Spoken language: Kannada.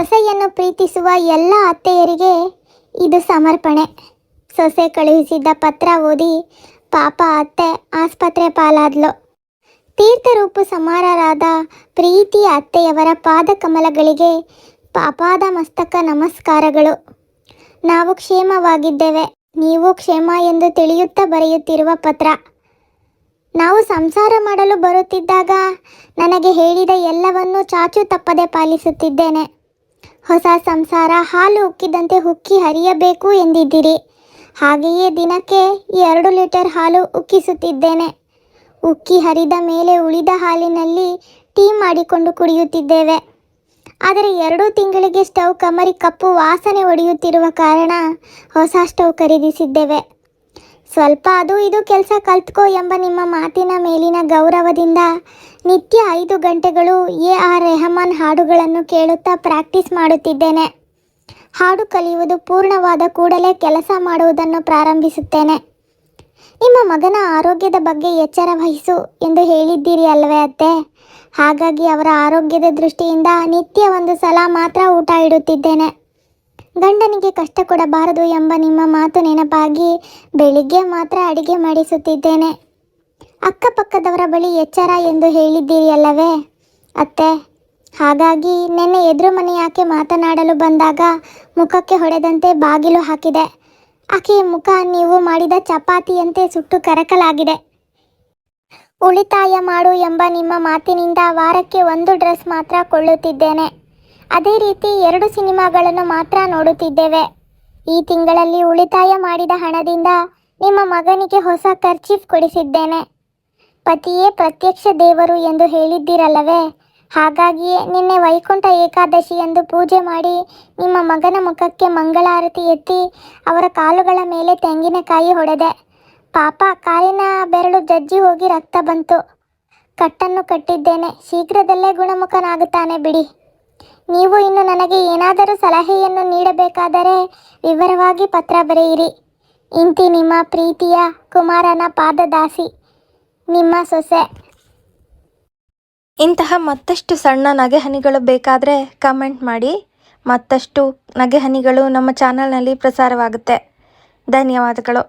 ಸೊಸೆಯನ್ನು ಪ್ರೀತಿಸುವ ಎಲ್ಲ ಅತ್ತೆಯರಿಗೆ ಇದು ಸಮರ್ಪಣೆ. ಸೊಸೆ ಕಳುಹಿಸಿದ್ದ ಪತ್ರ ಓದಿ ಪಾಪ ಅತ್ತೆ ಆಸ್ಪತ್ರೆ ಪಾಲಾದ್ಲು. ತೀರ್ಥರೂಪು ಸಮಾರರಾದ ಪ್ರೀತಿ ಅತ್ತೆಯವರ ಪಾದಕಮಲಗಳಿಗೆ ಪಾಪಾದ ಮಸ್ತಕ ನಮಸ್ಕಾರಗಳು. ನಾವು ಕ್ಷೇಮವಾಗಿದ್ದೇವೆ. ನೀವು ಕ್ಷೇಮ ಎಂದು ತಿಳಿಯುತ್ತಾ ಬರೆಯುತ್ತಿರುವ ಪತ್ರ. ನಾವು ಸಂಸಾರ ಮಾಡಲು ಬರುತ್ತಿದ್ದಾಗ ನನಗೆ ಹೇಳಿದ ಎಲ್ಲವನ್ನೂ ಚಾಚು ತಪ್ಪದೆ ಪಾಲಿಸುತ್ತಿದ್ದೇನೆ. ಹೊಸ ಸಂಸಾರ ಹಾಲು ಉಕ್ಕಿದಂತೆ ಉಕ್ಕಿ ಹರಿಯಬೇಕು ಎಂದಿದ್ದೀರಿ. ಹಾಗೆಯೇ ದಿನಕ್ಕೆ ಎರಡು ಲೀಟರ್ ಹಾಲು ಉಕ್ಕಿಸುತ್ತಿದ್ದೇನೆ. ಉಕ್ಕಿ ಹರಿದ ಮೇಲೆ ಉಳಿದ ಹಾಲಿನಲ್ಲಿ ಟೀ ಮಾಡಿಕೊಂಡು ಕುಡಿಯುತ್ತಿದ್ದೇವೆ. ಆದರೆ ಎರಡು ತಿಂಗಳಿಗೆ ಸ್ಟವ್ ಕಮರಿ ಕಪ್ಪು ವಾಸನೆ ಒಡೆಯುತ್ತಿರುವ ಕಾರಣ ಹೊಸ ಸ್ಟವ್ ಖರೀದಿಸಿದ್ದೇವೆ. ಸ್ವಲ್ಪ ಅದು ಇದು ಕೆಲಸ ಕಲ್ತ್ಕೋ ಎಂಬ ನಿಮ್ಮ ಮಾತಿನ ಮೇಲಿನ ಗೌರವದಿಂದ ನಿತ್ಯ ಐದು ಗಂಟೆಗಳು ಎ ಆರ್ ರೆಹಮಾನ್ ಹಾಡುಗಳನ್ನು ಕೇಳುತ್ತಾ ಪ್ರಾಕ್ಟೀಸ್ ಮಾಡುತ್ತಿದ್ದೇನೆ. ಹಾಡು ಕಲಿಯುವುದು ಪೂರ್ಣವಾದ ಕೂಡಲೇ ಕೆಲಸ ಮಾಡುವುದನ್ನು ಪ್ರಾರಂಭಿಸುತ್ತೇನೆ. ನಿಮ್ಮ ಮಗನ ಆರೋಗ್ಯದ ಬಗ್ಗೆ ಎಚ್ಚರ ವಹಿಸು ಎಂದು ಹೇಳಿದ್ದೀರಿ ಅಲ್ವೇ ಅತ್ತೆ? ಹಾಗಾಗಿ ಅವರ ಆರೋಗ್ಯದ ದೃಷ್ಟಿಯಿಂದ ನಿತ್ಯ ಒಂದು ಸಲ ಮಾತ್ರ ಊಟ ಇಡುತ್ತಿದ್ದೇನೆ. ಗಂಡನಿಗೆ ಕಷ್ಟ ಕೊಡಬಾರದು ಎಂಬ ನಿಮ್ಮ ಮಾತು ನೆನಪಾಗಿ ಬೆಳಿಗ್ಗೆ ಮಾತ್ರ ಅಡಿಗೆ ಮಾಡಿಸುತ್ತಿದ್ದೇನೆ. ಅಕ್ಕಪಕ್ಕದವರ ಬಳಿ ಎಚ್ಚರ ಎಂದು ಹೇಳಿದ್ದೀರಿ ಅಲ್ಲವೇ ಅತ್ತೆ, ಹಾಗಾಗಿ ನಿನ್ನೆ ಎದುರು ಮನೆ ಯಾಕೆ ಮಾತನಾಡಲು ಬಂದಾಗ ಮುಖಕ್ಕೆ ಹೊಡೆದಂತೆ ಬಾಗಿಲು ಹಾಕಿದೆ. ಆಕೆಯ ಮುಖ ನೀವು ಮಾಡಿದ ಚಪಾತಿಯಂತೆ ಸುಟ್ಟು ಕರಕಲಾಗಿದೆ. ಉಳಿತಾಯ ಮಾಡು ಎಂಬ ನಿಮ್ಮ ಮಾತಿನಿಂದ ವಾರಕ್ಕೆ ಒಂದು ಡ್ರೆಸ್ ಮಾತ್ರ ಕೊಳ್ಳುತ್ತಿದ್ದೇನೆ. ಅದೇ ರೀತಿ ಎರಡು ಸಿನಿಮಾಗಳನ್ನು ಮಾತ್ರ ನೋಡುತ್ತಿದ್ದೇವೆ. ಈ ತಿಂಗಳಲ್ಲಿ ಉಳಿತಾಯ ಮಾಡಿದ ಹಣದಿಂದ ನಿಮ್ಮ ಮಗನಿಗೆ ಹೊಸ ಖರ್ಚೀಫ್ ಕೊಡಿಸಿದ್ದೇನೆ. ಪತಿಯೇ ಪ್ರತ್ಯಕ್ಷ ದೇವರು ಎಂದು ಹೇಳಿದ್ದೀರಲ್ಲವೇ? ಹಾಗಾಗಿಯೇ ನಿನ್ನೆ ವೈಕುಂಠ ಏಕಾದಶಿ ಎಂದು ಪೂಜೆ ಮಾಡಿ ನಿಮ್ಮ ಮಗನ ಮುಖಕ್ಕೆ ಮಂಗಳಾರತಿ ಎತ್ತಿ ಅವರ ಕಾಲುಗಳ ಮೇಲೆ ತೆಂಗಿನಕಾಯಿ ಹೊಡೆದೆ. ಪಾಪ, ಕಾಲಿನ ಬೆರಳು ಜಜ್ಜಿ ಹೋಗಿ ರಕ್ತ ಬಂತು. ಕಟ್ಟನ್ನು ಕಟ್ಟಿದ್ದೇನೆ. ಶೀಘ್ರದಲ್ಲೇ ಗುಣಮುಖನಾಗುತ್ತಾನೆ ಬಿಡಿ. ನೀವು ಇನ್ನು ನನಗೆ ಏನಾದರೂ ಸಲಹೆಯನ್ನು ನೀಡಬೇಕಾದರೆ ವಿವರವಾಗಿ ಪತ್ರ ಬರೆಯಿರಿ. ಇಂತಿ ನಿಮ್ಮ ಪ್ರೀತಿಯ ಕುಮಾರನ ಪಾದದಾಸಿ, ನಿಮ್ಮ ಸೊಸೆ. ಇಂತಹ ಮತ್ತಷ್ಟು ಸಣ್ಣ ನಗೆಹನಿಗಳು ಬೇಕಾದರೆ ಕಮೆಂಟ್ ಮಾಡಿ. ಮತ್ತಷ್ಟು ನಗೆಹನಿಗಳು ನಮ್ಮ ಚಾನಲ್ನಲ್ಲಿ ಪ್ರಸಾರವಾಗುತ್ತೆ. ಧನ್ಯವಾದಗಳು.